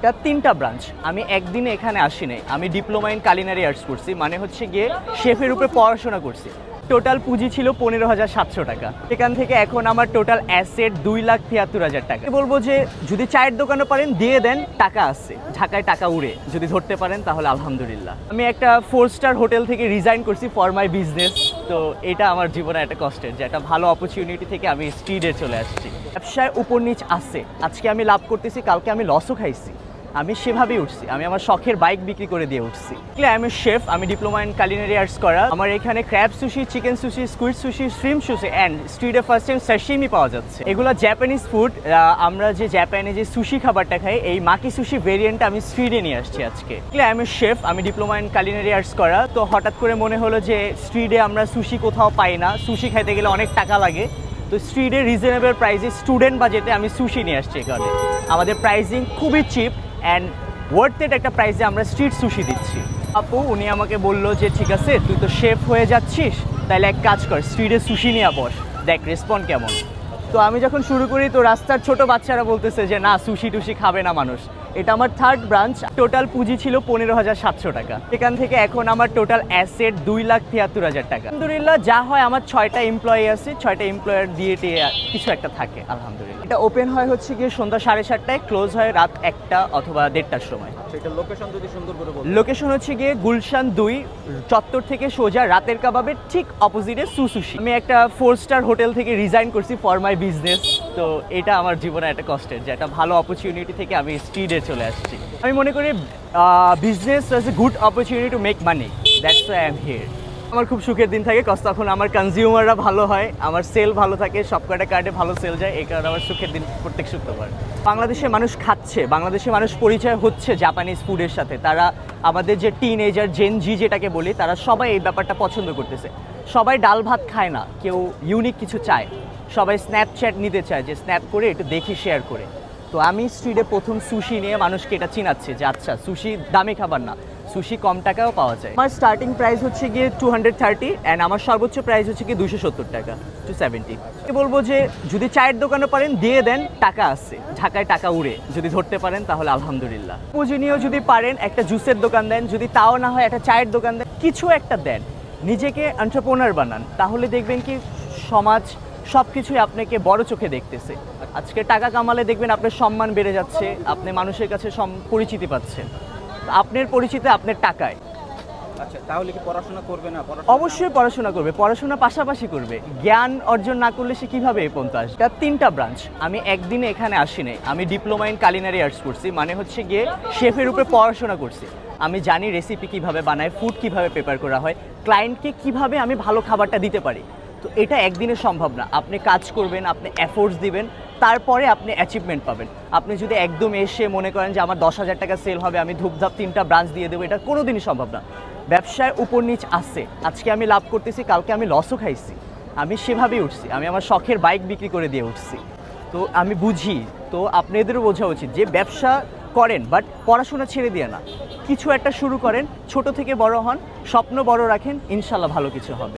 এটা তিনটা ব্রাঞ্চ। আমি একদিনে এখানে আসি নাই আমি ডিপ্লোমা ইন কালিনারি আর্টস করছি মানে হচ্ছে গিয়ে শেফের উপরে পড়াশোনা করছি। টোটাল পুঁজি ছিল পনেরো হাজার সাতশো টাকা। সেখান থেকে এখন আমার টোটাল অ্যাসেট দুই লাখ তিয়াত্তর হাজার টাকা। বলব যে, যদি চায়ের দোকানে পারেন, দিয়ে দেন, টাকা আছে। ঢাকায় টাকা উড়ে। যদি ধরতে পারেন, তাহলে আলহামদুলিল্লাহ। আমি একটা ফোর স্টার হোটেল থেকে রিজাইন করছি ফর মাই বিজনেস তো এটা আমার জীবনে একটা কষ্টের যে, একটা ভালো অপরচুনিটি থেকে আমি স্ট্রিটে চলে আসছি। ব্যবসায় উপর নিচ আছে। আজকে আমি লাভ করতেছি, কালকে আমি লসও খাইছি। আমি সেভাবেই উঠছি। আমি আমার শখের বাইক বিক্রি করে দিয়ে উঠছি। আই এম শেফ আমি ডিপ্লোমা ইন কালিনারি আর্টস করা। আমার এখানে crab sushi chicken sushi squid sushi stream sushi and স্ট্রিটে ফার্স্ট টাইম সাশিমি পাওয়া যাচ্ছে। এগুলো জাপানিজ ফুড আমরা যে জাপানে যে সুশি খাবারটা খাই, এই মাকি সুশি ভেরিয়েন্টটা আমি স্ট্রিটে নিয়ে আসছি আজকে। আই এম শেফ আমি ডিপ্লোমা ইন কালিনারি আর্টস করা। তো হঠাৎ করে মনে হলো যে স্ট্রিটে আমরা সুশি কোথাও পাই না। সুশি খাইতে গেলে অনেক টাকা লাগে। তো স্ট্রিটে রিজনেবল প্রাইসে স্টুডেন্ট বাজেটে আমি সুশি নিয়ে আসছি এখানে। আমাদের প্রাইসিং খুবই চিপ অ্যান্ড ওয়ার্থেড একটা প্রাইসে আমরা স্ট্রিট সুশি দিচ্ছি। আপু, উনি আমাকে বলল যে, ঠিক আছে, তুই তো শেফ হয়ে যাচ্ছিস তাহলে এক কাজ কর স্ট্রিটে সুশি নিয়ে বস। দেখ রেসপন্ড কেমন? তো আমি যখন শুরু করি, তো রাস্তার ছোট বাচ্চারা বলতেছে যে, না সুশি টুশি খাবে না মানুষ। এটা আমার থার্ড ব্রাঞ্চ টোটাল পুঁজি ছিল পনেরো হাজার সাতশো টাকা। সেখান থেকে এখন আমার টোটাল অ্যাসেট দুই লাখ তিয়াত্তর হাজার টাকা। আলহামদুলিল্লাহ যা হয় আমার ছয়টা এমপ্লয়ি আছে ছয়টা এমপ্লয়ার দিয়ে টিয়ে কিছু একটা থাকে আলহামদুলিল্লাহ। এটা ওপেন হয় হচ্ছে গিয়ে সন্ধ্যা সাড়ে সাতটায় ক্লোজ হয় রাত একটা অথবা দেড়টার সময়। সেটা লোকেশন যদি সুন্দর করে লোকেশন হচ্ছে গিয়ে গুলশান দুই চত্বর থেকে সোজা রাতের কাবাবের ঠিক অপোজিটে সুসুশি। আমি একটা ফোর স্টার হোটেল থেকে রিজাইন করছি ফর মাই বিজনেস তো এটা আমার জীবনে একটা কষ্টের যে একটা ভালো অপরচুনিটি থেকে আমি স্ট্রিটে চলে আসছি। আমি মনে করি business is a good opportunity to make money that's I am here আমার খুব সুখের দিন থাকে কষ্ট তখন আমার কনজিউমাররা ভালো হয়, আমার সেল ভালো থাকে, সব কয়টা কার্ডে ভালো সেল যায়, এই কারণে আমার সুখের দিন প্রত্যেক শুক্রবার। বাংলাদেশে মানুষ খাচ্ছে, বাংলাদেশে মানুষ পরিচয় হচ্ছে জাপানিজ ফুডের সাথে। তারা আমাদের যে টিন এজার জেন জি যেটাকে বলি, তারা সবাই এই ব্যাপারটা পছন্দ করতেছে। সবাই ডাল ভাত খায় না, কেউ ইউনিক কিছু চায়। সবাই স্ন্যাপচ্যাট নিতে চায়, যে স্ন্যাপ করে একটু দেখি শেয়ার করে। তো আমি স্ট্রিটে প্রথম সুশি নিয়ে মানুষকে এটা চিনাচ্ছি যে আচ্ছা সুশি দামি খাবার না সুশি কম টাকাও পাওয়া যায়। আমার স্টার্টিং প্রাইস হচ্ছে গিয়ে টু হান্ড্রেড থার্টি অ্যান্ড আমার সর্বোচ্চ প্রাইস হচ্ছে গিয়ে দুশো সত্তর টাকা টু সেভেন্টি বলব যে যদি চায়ের দোকানে পারেন, দিয়ে দেন, টাকা আছে। ঢাকায় টাকা উড়ে। যদি ধরতে পারেন, তাহলে আলহামদুলিল্লাহ। পুঁজিনিও যদি পারেন, একটা জুসের দোকান দেন। যদি তাও না হয়, একটা চায়ের দোকান দেন। কিছু একটা দেন। নিজেকে এন্টারপ্রনার বানান। তাহলে দেখবেন কি সমাজ সব কিছুই আপনাকে বড় চোখে দেখতেছে। আজকে টাকা কামালে দেখবেন আপনার সম্মান বেড়ে যাচ্ছে আপনি মানুষের কাছে পরিচিতি পাচ্ছেন। আপনার পরিচিতি আপনার টাকায়। আচ্ছা তাহলে কি পড়াশোনা করবে না? অবশ্যই পড়াশোনা করবে পড়াশোনা পাশাপাশি করবে। জ্ঞান অর্জন না করলে সে কীভাবে এই পর্যন্ত আসবে? তার তিনটা ব্রাঞ্চ আমি একদিনে এখানে আসি নাই। আমি ডিপ্লোমা ইন কালিনারি আর্টস করছি মানে হচ্ছে গিয়ে শেফের উপরে পড়াশোনা করছি। আমি জানি রেসিপি কীভাবে বানায় ফুড কীভাবে প্রিপেয়ার করা হয় ক্লায়েন্টকে কীভাবে আমি ভালো খাবারটা দিতে পারি। তো এটা একদিনে সম্ভব না। আপনি কাজ করবেন, আপনি এফোর্টস দিবেন, তারপরে আপনি অ্যাচিভমেন্ট পাবেন। আপনি যদি একদম এসে মনে করেন যে আমার দশ হাজার টাকা সেল হবে, আমি ধূপধাপ তিনটা ব্রাঞ্চ দিয়ে দেবো, এটা কোনোদিনই সম্ভব না। ব্যবসায় উপর নিচ আসছে আজকে আমি লাভ করতেছি, কালকে আমি লসও খাইছি। আমি সেভাবেই উঠছি। আমি আমার শখের বাইক বিক্রি করে দিয়ে উঠছি। তো আমি বুঝি, তো আপনাদেরও বোঝা উচিত যে ব্যবসা করেন বাট পড়াশোনা ছেড়ে দিয়ে না। কিছু একটা শুরু করেন, ছোট থেকে বড় হন, স্বপ্ন বড় রাখেন, ইনশাল্লাহ ভালো কিছু হবে।